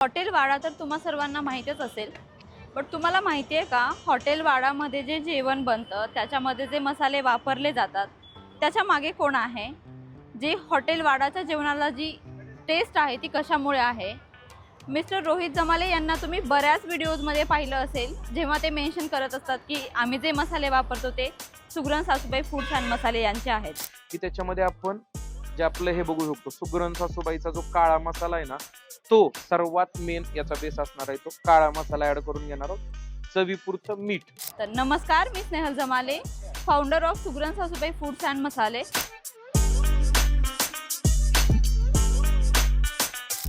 Hotel वाडा तर तुम्हा सर्वांना माहीतच असेल. बट तुम्हाला माहिती आहे का हॉटेल वाडामध्ये जे जेवण बनतं त्याच्यामध्ये जे मसाले वापरले जातात त्याच्यामागे कोण आहे? जे हॉटेल वाडाच्या जेवणाला जी टेस्ट आहे ती कशामुळे आहे? मिस्टर रोहित जमाले यांना तुम्ही बऱ्याच व्हिडिओजमध्ये पाहिलं असेल जेव्हा ते मेन्शन करत असतात की आम्ही जे मसाले वापरतो ते सुगरण सासूबाई फूड छान मसाले यांचे आहेत. की त्याच्यामध्ये आपण जे आपलं हे बघू शकतो सुगरण सासूबाईचा जो काळा मसाला आहे ना तो सर्वात मेन याचा बेस असणार आहे तो काळा मसाला ऍड करून घेणार आहोत. चवीपुरतं मीठ. तर नमस्कार मी Snehal Jamale founder of Sugaran Sasubai foods and मसाले.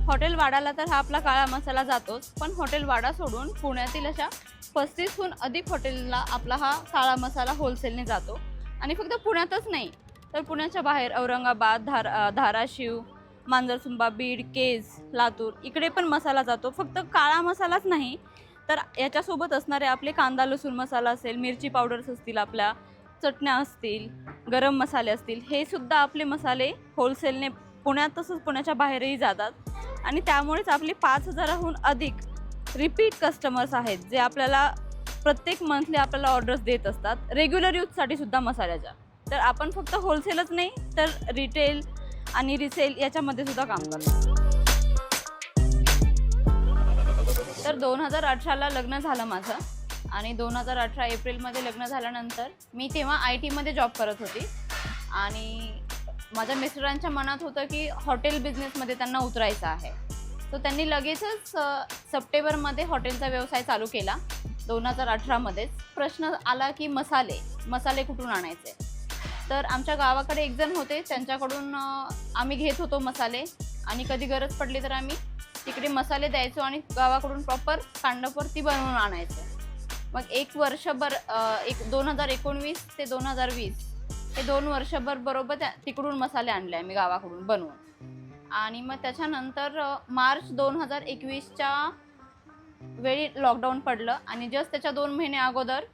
हॉटेल वाडाला तर हा आपला काळा मसाला जातोच पण हॉटेल वाडा सोडून पुण्यातील अशा पस्तीसहून अधिक हॉटेलला आपला हा काळा मसाला होलसेलने जातो. आणि फक्त पुण्यातच नाही तर पुण्याच्या बाहेर औरंगाबाद धार धाराशिव मांजरसुंबा बीड केज लातूर इकडे पण मसाला जातो. फक्त काळा मसालाच नाही तर याच्यासोबत असणारे आपले कांदा लसूण मसाला असेल मिरची पावडर्स असतील आपल्या चटण्या असतील गरम मसाले असतील हे सुद्धा आपले मसाले होलसेलने पुण्यात तसंच पुण्याच्या बाहेरही जातात. आणि त्यामुळेच आपले पाच हजाराहून अधिक रिपीट कस्टमर्स आहेत जे आपल्याला प्रत्येक मंथली आपल्याला ऑर्डर्स देत असतात. रेग्युलर यूजसाठी सुद्धा मसाल्याच्या. तर आपण फक्त होलसेलच नाही तर रिटेल आणि रिसेल याच्यामध्ये सुद्धा काम करतो तर दोन हजार अठराला लग्न झालं माझं आणि दोन हजार अठरा एप्रिलमध्ये लग्न झाल्यानंतर मी तेव्हा आय टीमध्ये जॉब करत होती. आणि माझ्या मिस्टरांच्या मनात होतं की हॉटेल बिझनेसमध्ये त्यांना उतरायचं आहे. तर त्यांनी लगेचच सप्टेंबरमध्ये हॉटेलचा व्यवसाय चालू केला दोन हजार अठरामध्येच. प्रश्न आला की मसाले मसाले कुठून आणायचे? तर आमच्या गावाकडे एक जण होते. त्यांच्याकडून आम्ही घेत होतो मसाले. आणि कधी गरज पडली तर आम्ही तिकडे मसाले द्यायचो आणि गावाकडून प्रॉपर कांडपवरती बनवून आणायचं. मग एक वर्षभर एक दोन हजार एकोणवीस ते दोन हजार वीस हे दोन वर्षभर बरोबर त्या तिकडून मसाले आणले आम्ही गावाकडून बनवून. आणि मग त्याच्यानंतर मार्च दोन हजार एकवीसच्या वेळी लॉकडाऊन पडलं आणि जस्ट त्याच्या दोन महिने अगोदर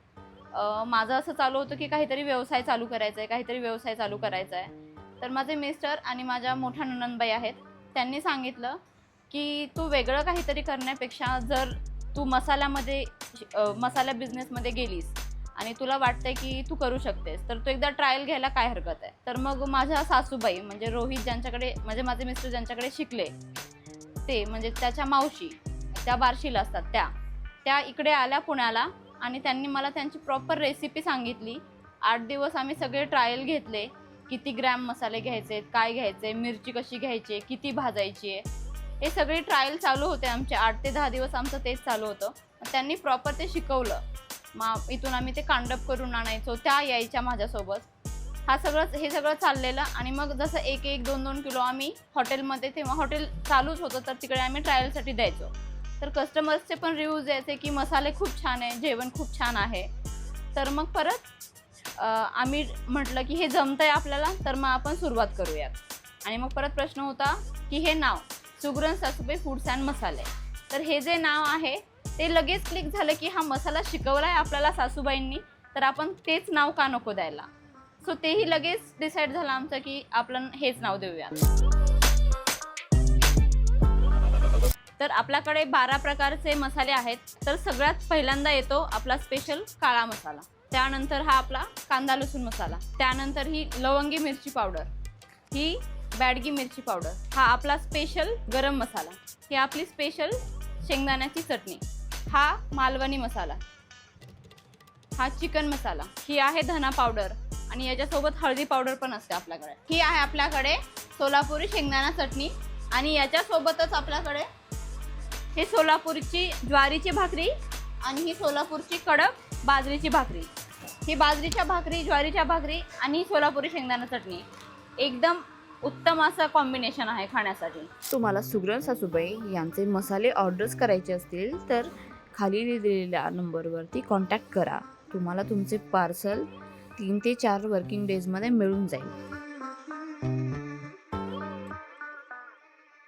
माझं असं चालू होतं की काहीतरी व्यवसाय चालू करायचा आहे काहीतरी व्यवसाय चालू करायचा आहे तर माझे मिस्टर आणि माझ्या मोठ्या ननंदबाई आहेत त्यांनी सांगितलं की तू वेगळं काहीतरी करण्यापेक्षा जर तू मसाल्यामध्ये अ, मसाल्या बिझनेसमध्ये गेलीस आणि तुला वाटतंय की तू करू शकतेस तर तू एकदा ट्रायल घ्यायला काय हरकत आहे? तर मग माझ्या सासूबाई म्हणजे रोहित ज्यांच्याकडे म्हणजे माझे मिस्टर ज्यांच्याकडे शिकले ते म्हणजे त्याच्या मावशी त्या बार्शीला असतात त्या त्या इकडे आल्या पुण्याला. आणि त्यांनी मला त्यांची प्रॉपर रेसिपी सांगितली. आठ दिवस आम्ही सगळे ट्रायल घेतले. किती ग्रॅम मसाले घ्यायचे काय घ्यायचे मिरची कशी घ्यायची किती भाजायची आहे. हे सगळे ट्रायल चालू होते आमचे. आठ ते दहा दिवस आमचं तेच चालू होतं. त्यांनी प्रॉपर ते शिकवलं. मग इथून आम्ही ते कांडप करून आणायचो त्या यायच्या माझ्यासोबत. हा सगळं हे सगळं चाललेलं आणि मग जसं एक एक दोन दोन किलो आम्ही हॉटेलमध्ये तेव्हा हॉटेल चालूच होतं तर तिकडे आम्ही ट्रायलसाठी द्यायचो. तर कस्टमर्सचे पण रिव्ह्यूज यायचे की मसाले खूप छान आहे जेवण खूप छान आहे. तर मग परत आम्ही म्हटलं की हे जमतं आहे आपल्याला तर मग आपण सुरुवात करूयात. आणि मग परत प्रश्न होता की हे नाव सुगरण सासूबाई फूड्स अँड मसाले. तर हे जे नाव आहे ते लगेच क्लिक झालं की हा मसाला शिकवला आहे आपल्याला सासूबाईंनी तर आपण तेच नाव का नको द्यायला? सो तेही लगेच डिसाईड झालं आमचं की आपण हेच नाव देऊया. तर आपल्याकडे बारा प्रकारचे मसाले आहेत. तर सगळ्यात पहिल्यांदा येतो आपला स्पेशल काळा मसाला. त्यानंतर हा आपला कांदा लसूण मसाला. त्यानंतर ही लवंगी मिरची पावडर. ही बॅडगी मिरची पावडर. हा आपला स्पेशल गरम मसाला. ही आपली स्पेशल शेंगदाण्याची चटणी. हा मालवणी मसाला. हा चिकन मसाला. ही आहे धना पावडर. आणि याच्यासोबत हळदी पावडर पण असते आपल्याकडे. ही आहे आपल्याकडे सोलापुरी शेंगदाणा चटणी. आणि याच्यासोबतच आपल्याकडे हे सोलापूरची ज्वारीची भाकरी आणि ही सोलापूरची कडक बाजरीची भाकरी. ही बाजरीच्या भाकरी ज्वारीच्या भाकरी आणि सोलापुरी शेंगदाणा चटणी. एकदम उत्तम असं कॉम्बिनेशन आहे खाण्यासाठी. तुम्हाला सुगरण सासूबाई यांचे मसाले ऑर्डर्स करायचे असतील तर खाली दिलेल्या नंबरवरती कॉन्टॅक्ट करा. तुम्हाला तुमचे पार्सल तीन ते चार वर्किंग डेजमध्ये मिळून जाईल.